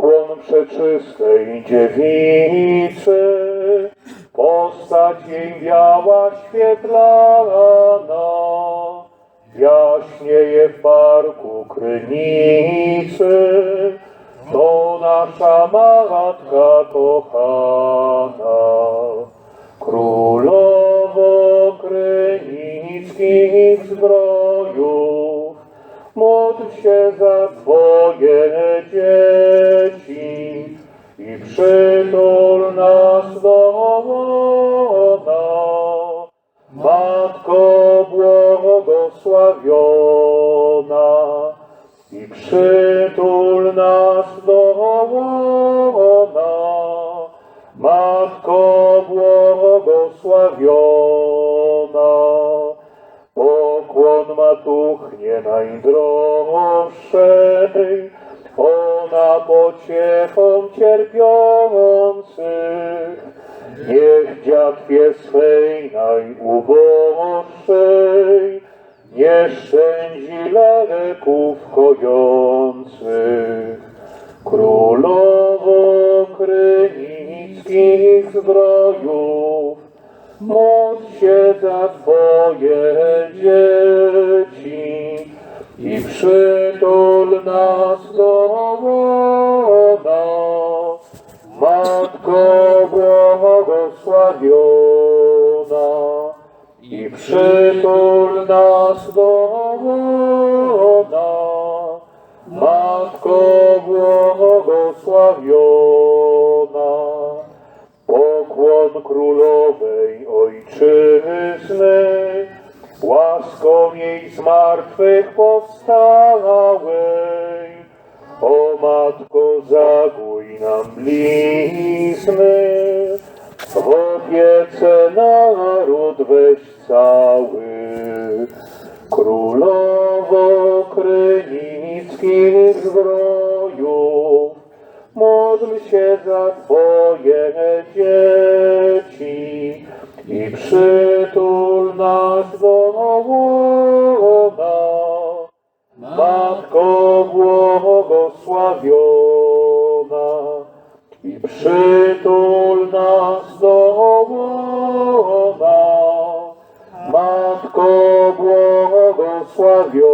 Pokłon przeczystej dziewicy, postać jej biała świetlana, jaśnieje w parku krynicy, to nasza matka kochana. Królowo krynickich zbrojów, módl się za Twoje dzieci i przytul nas do. Matko błogosławiona i przytul nas do. Matko błogosławiona, pokłon matuchnie najdroższej, ona pociechą cierpiących, niech dziatwie swej najuboższej nie szczędzi leków kojących. Królowo krynickich zbrojów, módl się za Twoje dzieci i przytul nas do Królowo krynickich zbrojów, módl się za Twoje dzieci i przytul nas do łona. Matko błogosławiona i przytul nas błogosławiona.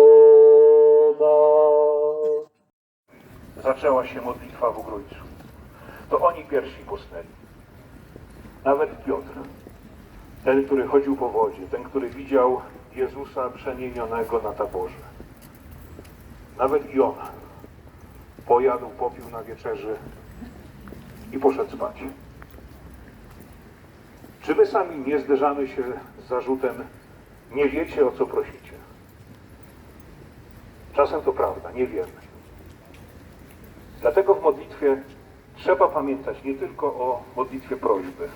Zaczęła się modlitwa w Ugrójcu. To oni pierwsi posnęli. Nawet Piotr, ten, który chodził po wodzie, ten, który widział Jezusa przemienionego na taborze. Nawet i on pojadł, popił na wieczerzy i poszedł spać. Czy my sami nie zderzamy się z zarzutem, nie wiecie o co prosicie? Czasem to prawda, nie wiemy. Dlatego w modlitwie trzeba pamiętać nie tylko o modlitwie prośby,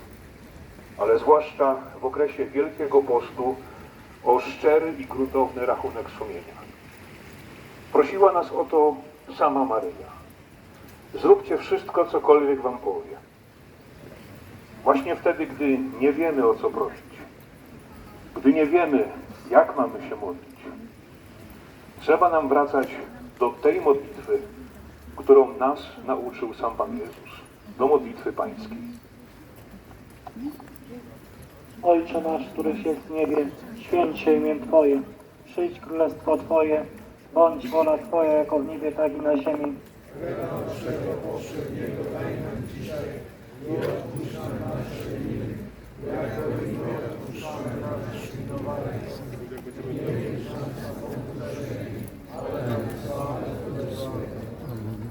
ale zwłaszcza w okresie Wielkiego Postu o szczery i gruntowny rachunek sumienia. Prosiła nas o to sama Maryja. Zróbcie wszystko, cokolwiek wam powie. Właśnie wtedy, gdy nie wiemy o co prosić, gdy nie wiemy, jak mamy się modlić, trzeba nam wracać do tej modlitwy, którą nas nauczył sam Pan Jezus, do modlitwy pańskiej. Ojcze nasz, któryś jest w niebie, święć się imię Twoje. Przyjdź królestwo Twoje, bądź wola Twoja jako w niebie, tak i na ziemi.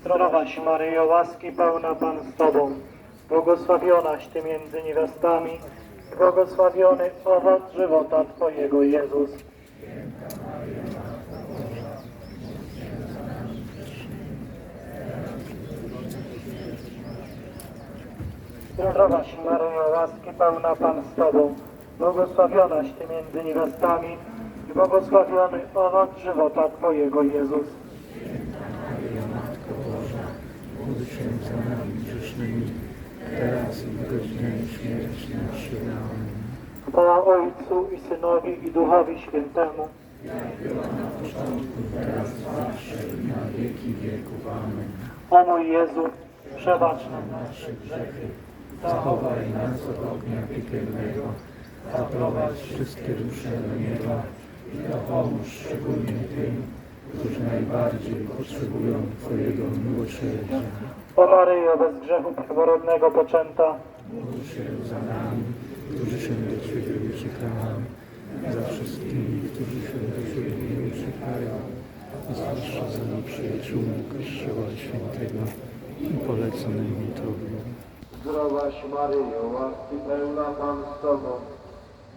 Zdrowaś Maryjo, łaski pełna Pan z Tobą, błogosławionaś Ty między niewiastami. I błogosławiony owoc żywota Twojego Jezus. Zdrowaś Maryjo, łaski pełna Pan z Tobą, błogosławionaś Ty między niewiastami i błogosławiony owoc żywota Twojego Jezus. Nami grzesznymi, teraz i w śmierci. Chwała Ojcu i Synowi i Duchowi Świętemu. Teraz zawsze i na wieki wieków. O mój Jezu, przebacz nam Nasze grzechy, zachowaj nas od ognia piekielnego, zaprowadź wszystkie dusze do nieba i dopomóż szczególnie tym, którzy najbardziej potrzebują Twojego miłosierdzia. O Maryjo, bez grzechu pierworodnego poczęta, Módl się za nami, którzy się do Ciebie uciekamy, za wszystkimi, którzy się do Ciebie uciekają, zwłaszcza za nieprzyjaciółmi Kościoła Świętego i poleconymi Tobie. Zdrowaś Maryjo, łaski pełna Pan z Tobą,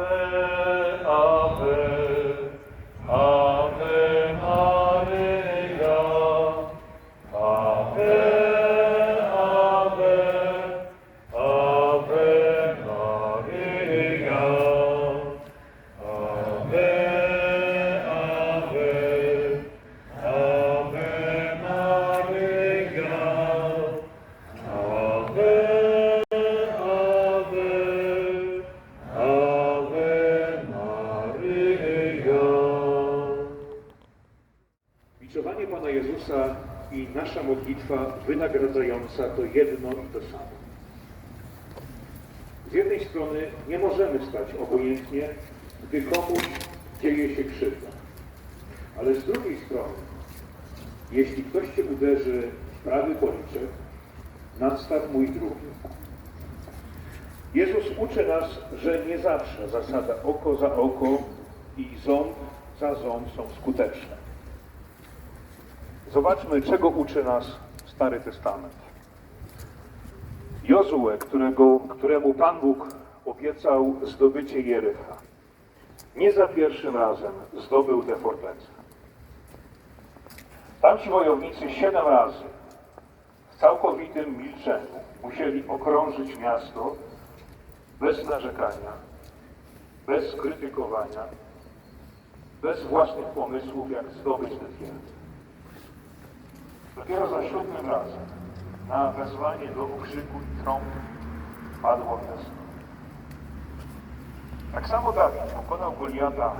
呃 wynagradzająca to jedno i to samo. Z jednej strony nie możemy stać obojętnie, gdy komuś dzieje się krzywda. Ale z drugiej strony, jeśli ktoś Cię uderzy w prawy policzek, nadstaw mój drugi. Jezus uczy nas, że nie zawsze zasada oko za oko i ząb za ząb są skuteczne. Zobaczmy, czego uczy nas Stary Testament. Jozue, którego, któremu Pan Bóg obiecał zdobycie Jericha, nie za pierwszym razem zdobył tę fortecę. Tamci wojownicy siedem razy w całkowitym milczeniu musieli okrążyć miasto bez narzekania, bez krytykowania, bez własnych pomysłów, jak zdobyć tę twierdzę. Dopiero za siódmym razem na wezwanie do okrzyku i trąb padło miasto. Tak samo Dawid pokonał Goliata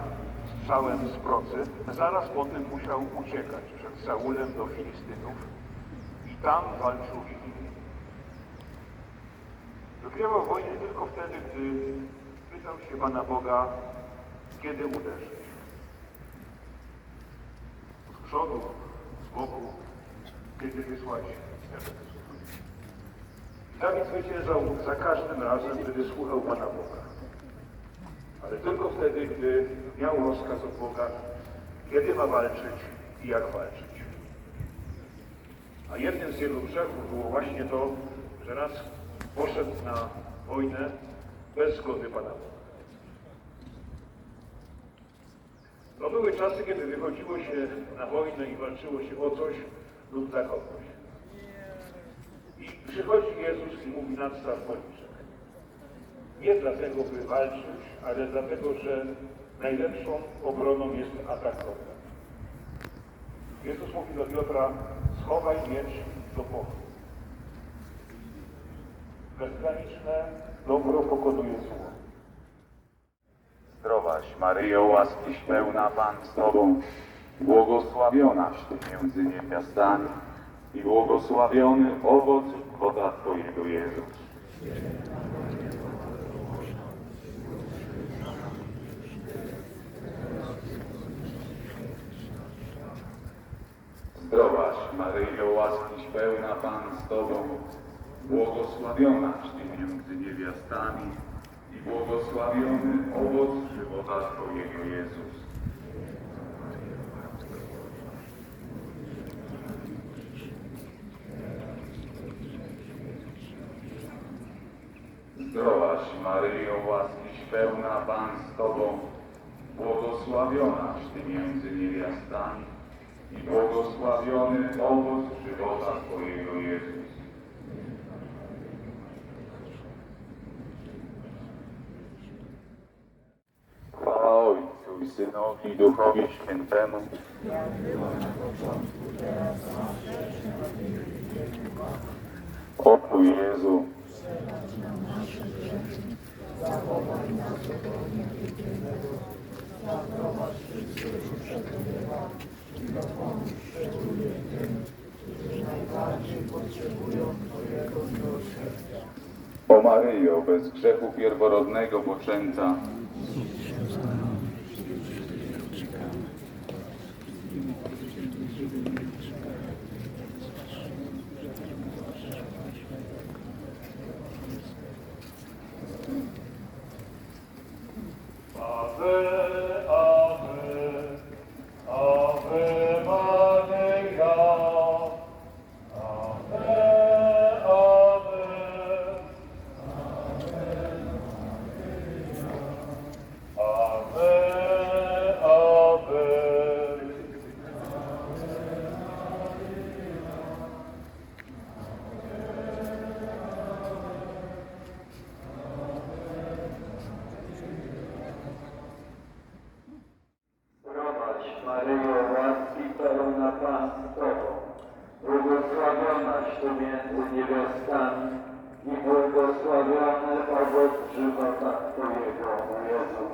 strzałem z procy, zaraz potem musiał uciekać przed Saulem do Filistynów i tam walczył w imieniu. Wygrywał wojnę tylko wtedy, gdy pytał się Pana Boga, kiedy uderzyć. Z przodu, z boku, kiedy efekt. Dawid zwyciężał za każdym razem, gdy słuchał Pana Boga. Ale tylko wtedy, gdy miał rozkaz od Boga, kiedy ma walczyć i jak walczyć. A jednym z jego grzechów było właśnie to, że raz poszedł na wojnę bez zgody Pana Boga. To były czasy, kiedy wychodziło się na wojnę i walczyło się o coś lub dla kogoś. I przychodzi Jezus i mówi nadstaw policzek. Nie dlatego, by walczyć, ale dlatego, że najlepszą obroną jest atak. Jezus mówi do Piotra, schowaj miecz do pochwy. Bezgraniczne dobro pokonuje zło. Zdrowaś Maryjo, łaskiś pełna Pan z Tobą, błogosławionaś Ty między niewiastami i błogosławiony owoc żywota Twojego Jezus. Zdrowaś Maryjo, łaskiś pełna Pan z Tobą, błogosławionaś Ty między niewiastami i błogosławiony owoc żywota Twojego Jezus. Zdrowaś Maryjo, łaskiś pełna Pan z Tobą, błogosławionaś Ty między niewiastami i błogosławiony owoc żywota Twojego Jezus. Chwała Ojcu i Synowi Duchowi Świętemu. O Twój Jezu, o Maryjo, bez grzechu pierworodnego poczęta, Ave, Ave, Ave Maria. Ave, Ave, Ave, Ave. Zdrowaś Maryjo, łaski pełna Pan z Tobą, błogosławionaś Ty między niewiastami i błogosławiony owoc żywota Twojego, Jezus.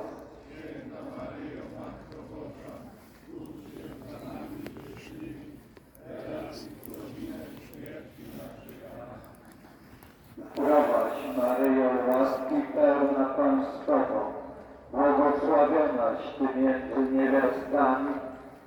Zdrowaś Maryjo, łaski pełna Pan z Tobą, błogosławionaś Ty między niewiastami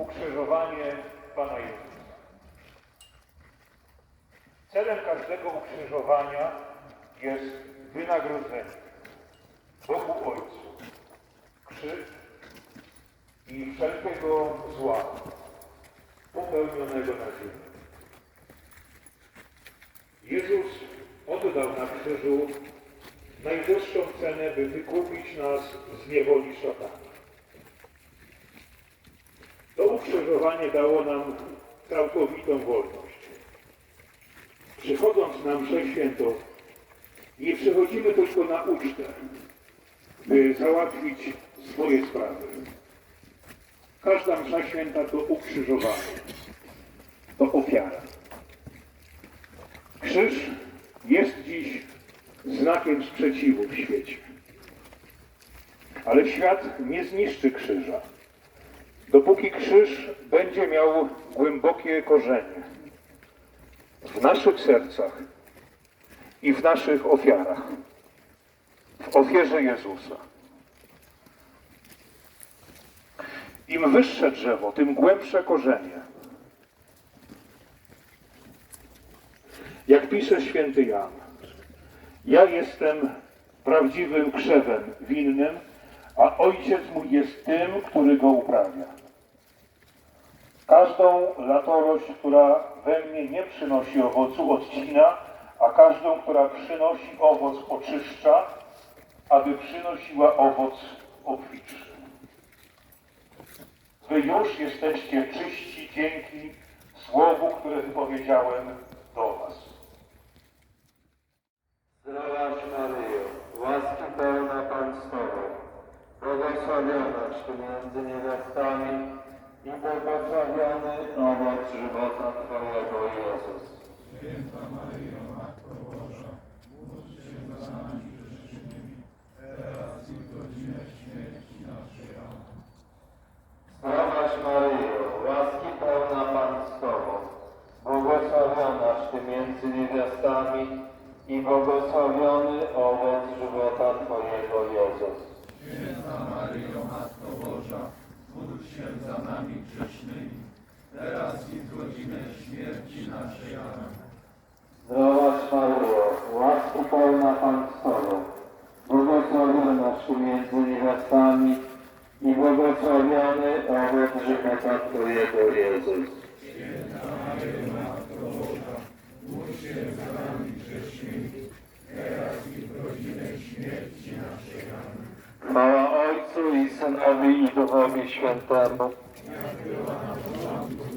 Ukrzyżowanie Pana Jezusa. Celem każdego ukrzyżowania jest wynagrodzenie Bogu Ojcu, krzywd i wszelkiego zła popełnionego na ziemi. Jezus oddał na krzyżu najdroższą cenę, by wykupić nas z niewoli szatana. Ukrzyżowanie dało nam całkowitą wolność. Przychodząc na mszę świętą, nie przychodzimy tylko na ucztę, by załatwić swoje sprawy. Każda msza święta to ukrzyżowanie, to ofiara. Krzyż jest dziś znakiem sprzeciwu w świecie. Ale świat nie zniszczy krzyża, dopóki krzyż będzie miał głębokie korzenie w naszych sercach i w naszych ofiarach, w ofierze Jezusa. Im wyższe drzewo, tym głębsze korzenie. Jak pisze święty Jan, ja jestem prawdziwym krzewem winnym, a ojciec mój jest tym, który go uprawia. Każdą latorość, która we mnie nie przynosi owocu, odcina, a każdą, która przynosi owoc, oczyszcza, aby przynosiła owoc obfitszy. Wy już jesteście czyści dzięki słowu, które wypowiedziałem do was. Zdrowaś Maryjo, łaski pełna Pan z Tobą, błogosławionaś Ty między niewiastami i błogosławiony owoc żywota Twojego Jezus. Zdrowaś Maryjo, łaski pełna Pan z Tobą, błogosławionaś Ty między niewiastami i błogosławiony owoc żywota Twojego Jezus. Zdrowaś Maryjo, łaski pełna Pan z Tobą, Ty między niewiastami i błogosławiony owoc żywota Twojego Jezus. Chwała Ojcu i Synowi i Duchowi Świętemu.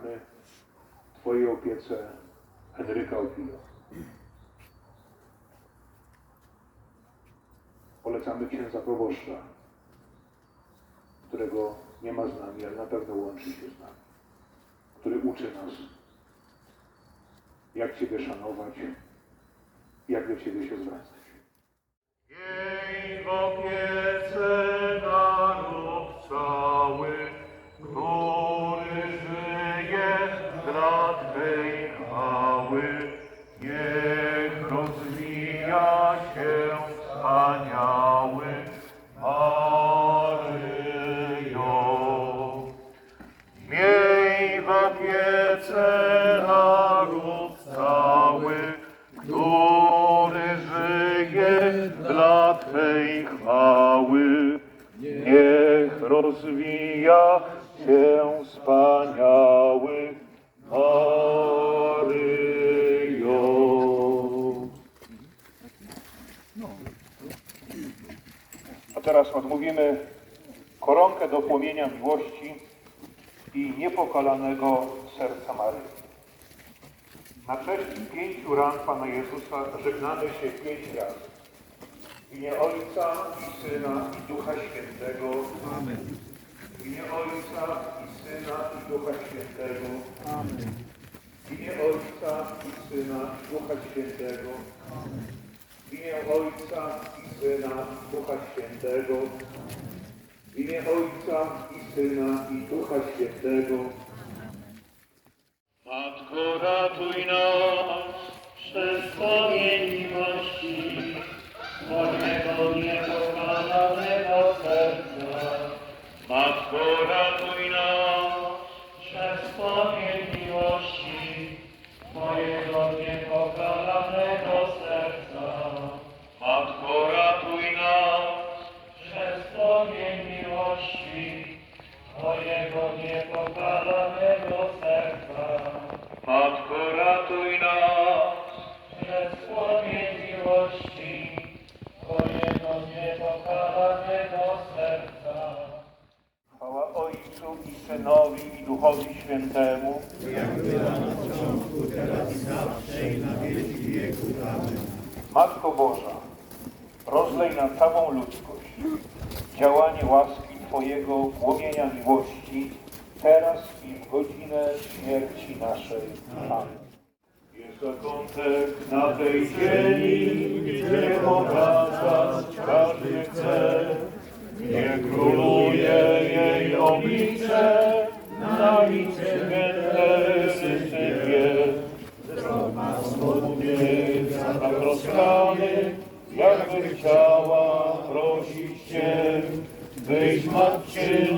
Polecamy Twojej opiece Henryka Opilo. Polecamy księdza proboszcza, którego nie ma z nami, ale na pewno łączy się z nami, który uczy nas, jak Ciebie szanować, jak do Ciebie się zwracać. Jej w opiece miłości i niepokalanego serca Maryi. Na cześć pięciu ran Pana Jezusa żegnamy się pięć razy. W imię Ojca i Syna i Ducha Świętego. Amen. W imię Ojca i Syna i Ducha Świętego. Amen. W imię Ojca i Syna i Ducha Świętego. W imię Ojca i Syna i Ducha Świętego. W imię Ojca i Syna i Ducha Świętego. Matko, ratuj nas przez Twoje miłości. Twojego niepokalanego serca. Matko, ratuj nas. Przez miłości Twojego niepokalanego serca. Matko, ratuj nas. Przez miłości Twojego niepokalanego serca. Matko, ratuj nas. Przez płomień miłości Twojego niepokalanego serca. Chwała Ojcu i Synowi i Duchowi Świętemu. Matko Boża, rozlej na całą ludzkość działanie łaski Twojego płomienia miłości, teraz i w godzinę śmierci naszej. Amen. Jest zakątek na tej ziemi, gdzie powracać każdy chce. Nie króluje jej oblicze, na nic święte sypie. Smutnie, tak rozkany, jakby chciała Hikmetçi